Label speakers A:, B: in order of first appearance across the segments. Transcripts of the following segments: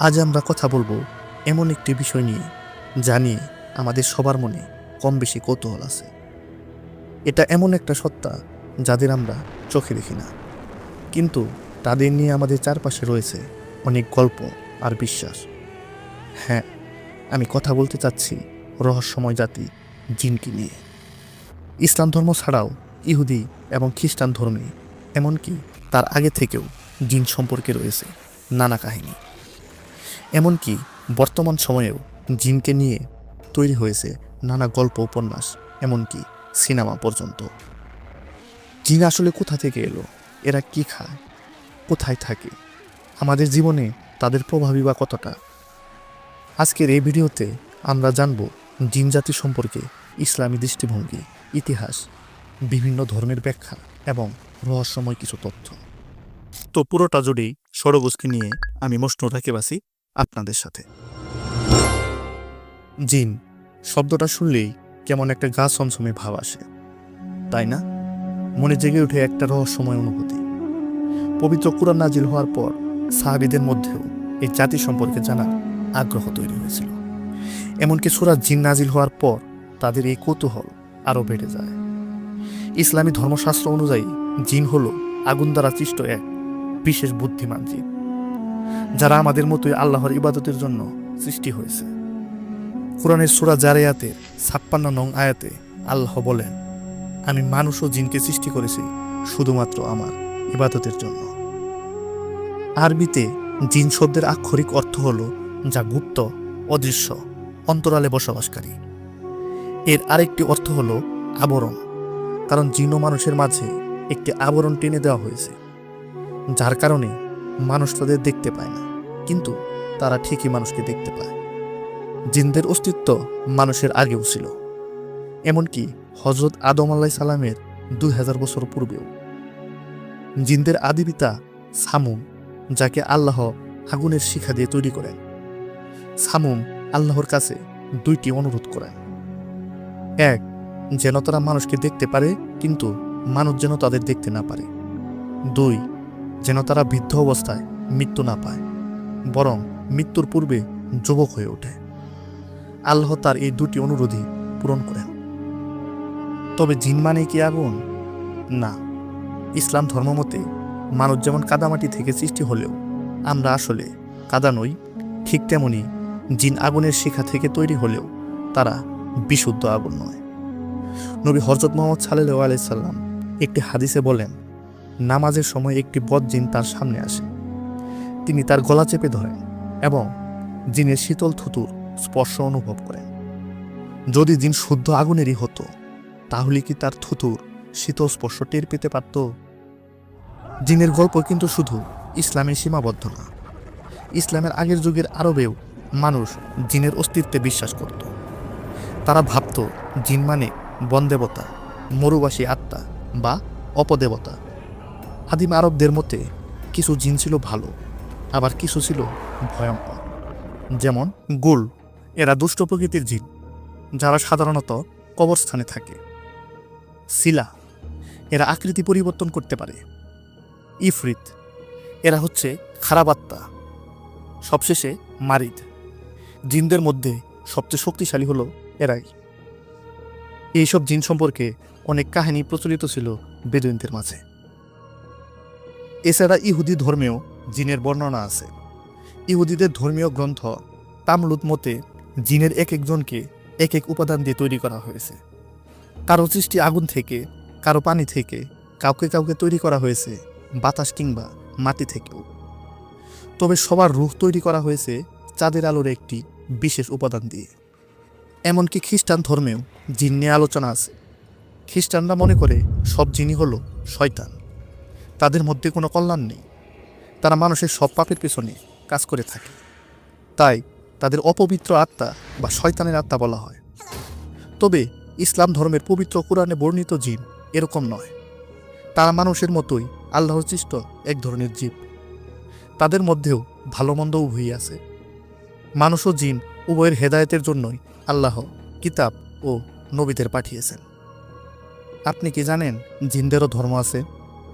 A: আজ আমরা কথা বলব এমন একটি বিষয় নিয়ে জানি আমাদের সবার মনে কম বেশি কৌতূহল আছে। এটা এমন একটা সত্তা যাদের আমরা চোখে দেখি না। কিন্তু তাদের নিয়ে আমাদের চারপাশে রয়েছে অনেক গল্প আর বিশ্বাস। হ্যাঁ আমি কথা বলতে চাচ্ছি রহস্যময় জাতি জিনকে নিয়ে। ইসলাম ধর্ম ছাড়াও ইহুদি এবং খ্রিস্টান ধর্মে, এমনকি তার আগে থেকেও জিন সম্পর্কে রয়েছে নানা কাহিনী। এমনকি বর্তমান সময়েও জিনকে নিয়ে তৈরি হয়েছে নানা গল্প, উপন্যাস, এমনকি সিনেমা পর্যন্ত। জিন আসলে কোথা থেকে এলো? এরা কি খায়? কোথায় থাকে? আমাদের জীবনে তাদের প্রভাবই বা কতটা? আজকের এই ভিডিওতে আমরা জানব জিন জাতি সম্পর্কে ইসলামী দৃষ্টিভঙ্গি, ইতিহাস, বিভিন্ন ধর্মের ব্যাখ্যা এবং রহস্যময় কিছু তথ্য। তো পুরোটা জুড়েই সরগোষ্ঠী নিয়ে আমি মশনু রাকেবাসি আপনাদের সাথে। জিন, শব্দটা শুনলেই কেমন একটা গা সমসমে ভাব আসে। তাই না? মনে জেগে উঠে একটা রহস্যময় অনুভূতি। পবিত্র কুরআন নাজিল হওয়ার পর সাহাবিদের মধ্যেও এই জাতি সম্পর্কে জানার আগ্রহ তৈরি হয়েছিল। এমনকি সুরা জিন নাজিল হওয়ার পর তাদের এই কৌতূহল আরও বেড়ে যায়। ইসলামী ধর্মশাস্ত্র অনুযায়ী জিন হল আগুন দ্বারা সৃষ্ট এক বিশেষ বুদ্ধিমান জীব। যারা আমাদের মতোই আল্লাহর ইবাদতের জন্য সৃষ্টি হয়েছে। কোরআনের সুরা জারেয়াতে ছাপ্পান্ন নং আয়াতে আল্লাহ বলেন, আমি মানুষ ও জিনকে সৃষ্টি করেছি শুধুমাত্র আমার ইবাদতের জন্য। আরবিতে জিন শব্দের আক্ষরিক অর্থ হল যা গুপ্ত, অদৃশ্য, অন্তরালে বসবাসকারী। এর আরেকটি অর্থ হল আবরণ, কারণ জিন মানুষের মাঝে একটি আবরণ টেনে দেওয়া হয়েছে, যার কারণে মানুষ তাদের দেখতে পায় না। কিন্তু তারা ঠিকই মানুষকে দেখতে পায়। জিনদের অস্তিত্ব মানুষের আগেও ছিল। এমনকি হজরত আদম আল্লাহ সালামের দুই হাজার বছর পূর্বেও। জিনদের আদিপিতা সামুম, যাকে আল্লাহ আগুনের শিখা দিয়ে তৈরি করেন। সামুম আল্লাহর কাছে দুইটি অনুরোধ করেন। এক, যেন তারা মানুষকে দেখতে পারে, কিন্তু মানুষ যেন তাদের দেখতে না পারে। দুই যেন তারা বৃদ্ধ অবস্থায় মৃত্যু না পায়, বরং মৃত্যুর পূর্বে যুবক হয়ে ওঠে। আল্লাহ তার এই দুটি অনুরোধই পূরণ করেন। তবে জিন মানে কি আগুন? না। ইসলাম ধর্মমতে মানুষ যেমন কাদামাটি থেকে সৃষ্টি হলেও আমরা আসলে কাদা নই, ঠিক তেমনি জিন আগুনের শিখা থেকে তৈরি হলেও তারা বিশুদ্ধ আগুন নয়। নবী হরজত মোহাম্মদ সাল্লাহ আলাইসাল্লাম একটি হাদিসে বলেন নামাজের সময় একটি বদ জিন তার সামনে আসে। তিনি তার গলা চেপে ধরেন এবং জিনের শীতল থুতুর স্পর্শ অনুভব করেন। যদি জিন শুদ্ধ আগুনেরই হতো, তাহলে কি তার থুতুর শীতল স্পর্শ টের পেতে পারত? জিনের গল্প কিন্তু শুধু ইসলামে সীমাবদ্ধ না। ইসলামের আগের যুগের আরবেও মানুষ জিনের অস্তিত্বে বিশ্বাস করত। তারা ভাবত জিন মানে বনদেবতা, মরুবাসী আত্মা বা অপদেবতা। আদিম আরবদের মতে, কিছু জিন ছিল ভালো, আবার কিছু ছিল ভয়ঙ্কর। যেমন গুল, এরা দুষ্ট প্রকৃতির জিন, যারা সাধারণত কবরস্থানে থাকে। শিলা, এরা আকৃতি পরিবর্তন করতে পারে। ইফরিত, এরা হচ্ছে খারাপ আত্মা, সবশেষে মারিদ। জিনদের মধ্যে সবচেয়ে শক্তিশালী হলো এরাই। এইসব জিন সম্পর্কে অনেক কাহিনী প্রচলিত ছিল বেদুইনদের মাঝে। এছাড়া ইহুদি ধর্মেও জিনের বর্ণনা আছে। ইহুদিদের ধর্মীয় গ্রন্থ তামলুদ মতে জিনের এক একজনকে এক এক উপাদান দিয়ে তৈরি করা হয়েছে। কারও সৃষ্টি আগুন থেকে, কারও পানি থেকে, কাউকে কাউকে তৈরি করা হয়েছে বাতাস কিংবা মাটি থেকেও। তবে সবার রুখ তৈরি করা হয়েছে চাঁদের আলোর একটি বিশেষ উপাদান দিয়ে। এমনকি খ্রিস্টান ধর্মেও জিন নিয়ে আলোচনা আছে। খ্রিস্টানরা মনে করে সব জিনই হলো শয়তান। তাদের মধ্যে কোনো কল্যাণ নেই। তারা মানুষের সব পাপের পেছনে কাজ করে থাকে। তাই তাদের অপবিত্র আত্মা বা শয়তানের আত্মা বলা হয়। তবে ইসলাম ধর্মের পবিত্র কোরআনে বর্ণিত জিন এরকম নয়। তারা মানুষের মতোই আল্লাহর সৃষ্ট এক ধরনের জীব। তাদের মধ্যেও ভালো মন্দ উভয়ই আছে। মানুষ ও জিন উভয়ের হেদায়তের জন্যই আল্লাহ কিতাব ও নবীদের পাঠিয়েছেন। আপনি কি জানেন জিনদেরও ধর্ম আছে?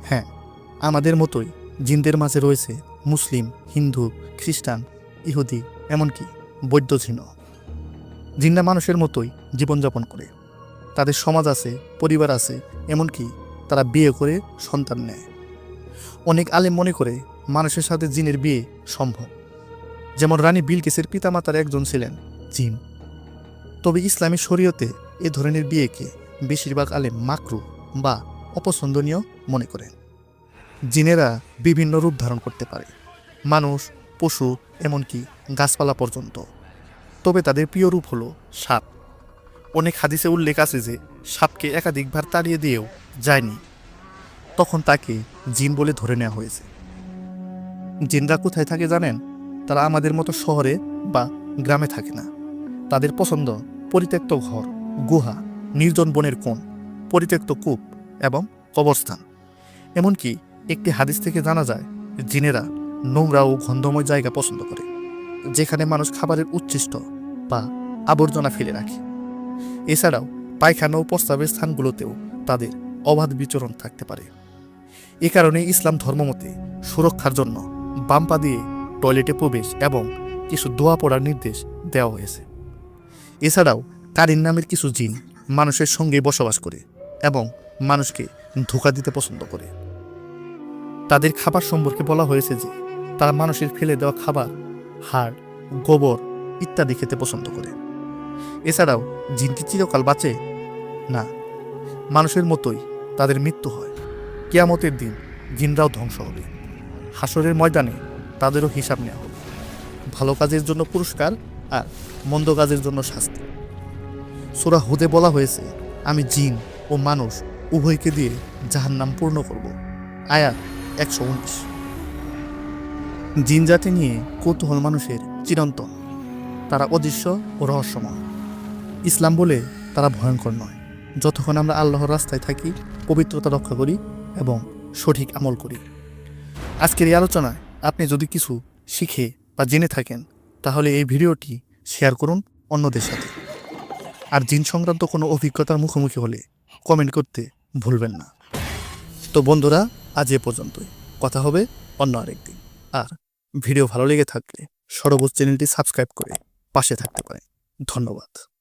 A: হ্যাঁ। আমাদের মতোই জিনদের মাঝে রয়েছে মুসলিম, হিন্দু, খ্রিস্টান, ইহুদি, এমনকি বৈদ্য জিন্না মানুষের মতোই জীবনযাপন করে। তাদের সমাজ আছে, পরিবার আছে, এমনকি তারা বিয়ে করে সন্তান নেয়। অনেক আলেম মনে করে মানুষের সাথে জিনের বিয়ে সম্ভব। যেমন রানী বিলকিসের পিতামাতার একজন ছিলেন জিন। তবে ইসলামী শরীয়তে এ ধরনের বিয়েকে বেশিরভাগ আলেম মাকরু বা অপছন্দনীয় মনে করেন। জিনেরা বিভিন্ন রূপ ধারণ করতে পারে, মানুষ, পশু, এমনকি গাছপালা পর্যন্ত। তবে তাদের প্রিয় রূপ হলো সাপ। অনেক হাদিসে উল্লেখ আছে যে, সাপকে একাধিকবার তাড়িয়ে দিয়েও যায়নি। তখন তাকে জিন বলে ধরে নেওয়া হয়েছে। জিনরা কোথায় থাকে জানেন? তারা আমাদের মতো শহরে বা গ্রামে থাকে না। তাদের পছন্দ পরিত্যক্ত ঘর, গুহা, নির্জন বনের কোণ, পরিত্যক্ত কূপ এবং কবরস্থান। এমনকি একটি হাদিস থেকে জানা যায়, জিনেরা নোংরা ও গন্ধময় জায়গা পছন্দ করে, যেখানে মানুষ খাবারের উচ্ছিষ্ট বা আবর্জনা ফেলে রাখে। এছাড়াও পায়খানা ও প্রস্তাবের স্থানগুলোতেও তাদের অবাধ বিচরণ থাকতে পারে। এ কারণে ইসলাম ধর্মমতে সুরক্ষার জন্য বাম্পা দিয়ে টয়লেটে প্রবেশ এবং কিছু দোয়া পড়ার নির্দেশ দেওয়া হয়েছে। এছাড়াও কারিন নামের কিছু জিন মানুষের সঙ্গে বসবাস করে এবং মানুষকে ধোকা দিতে পছন্দ করে। তাদের খাবার সম্পর্কে বলা হয়েছে যে তারা মানুষের ফেলে দেওয়া খাবার, হাড়, গোবর ইত্যাদি খেতে পছন্দ করে। এছাড়াও জিন কি চিরকাল বাঁচে? না, মানুষের মতোই তাদের মৃত্যু হয়। কেয়ামতের দিন জিনরাও ধ্বংস হবে। হাসরের ময়দানে তাদেরও হিসাব নেওয়া হবে। ভালো কাজের জন্য পুরস্কার আর মন্দ কাজের জন্য শাস্তি। সুরা হুদে বলা হয়েছে, আমি জিন ও মানুষ উভয়কে দিয়ে যাহার নাম পূর্ণ করব। আয়াত একশো উনিশ। জিন জাতি নিয়ে কৌতূহল মানুষের চিরন্তন। তারা অদৃশ্য ও রহস্যময়। ইসলাম বলে তারা ভয়ঙ্কর নয়। যতক্ষণ আমরা আল্লাহর রাস্তায় থাকি, পবিত্রতা রক্ষা করি এবং সঠিক আমল করি। আজকের এই আলোচনায় আপনি যদি কিছু শিখে বা জেনে থাকেন, তাহলে এই ভিডিওটি শেয়ার করুন অন্যদের সাথে। আর জিন সংক্রান্ত কোনো অভিজ্ঞতার মুখোমুখি হলে কমেন্ট করতে ভুলবেন না। তো বন্ধুরা, আজ এ পর্যন্তই। কথা হবে অন্য আরেকদিন। আর ভিডিও ভালো লেগে থাকলে সরবোজ চ্যানেলটি সাবস্ক্রাইব করে পাশে থাকতে পারেন। ধন্যবাদ।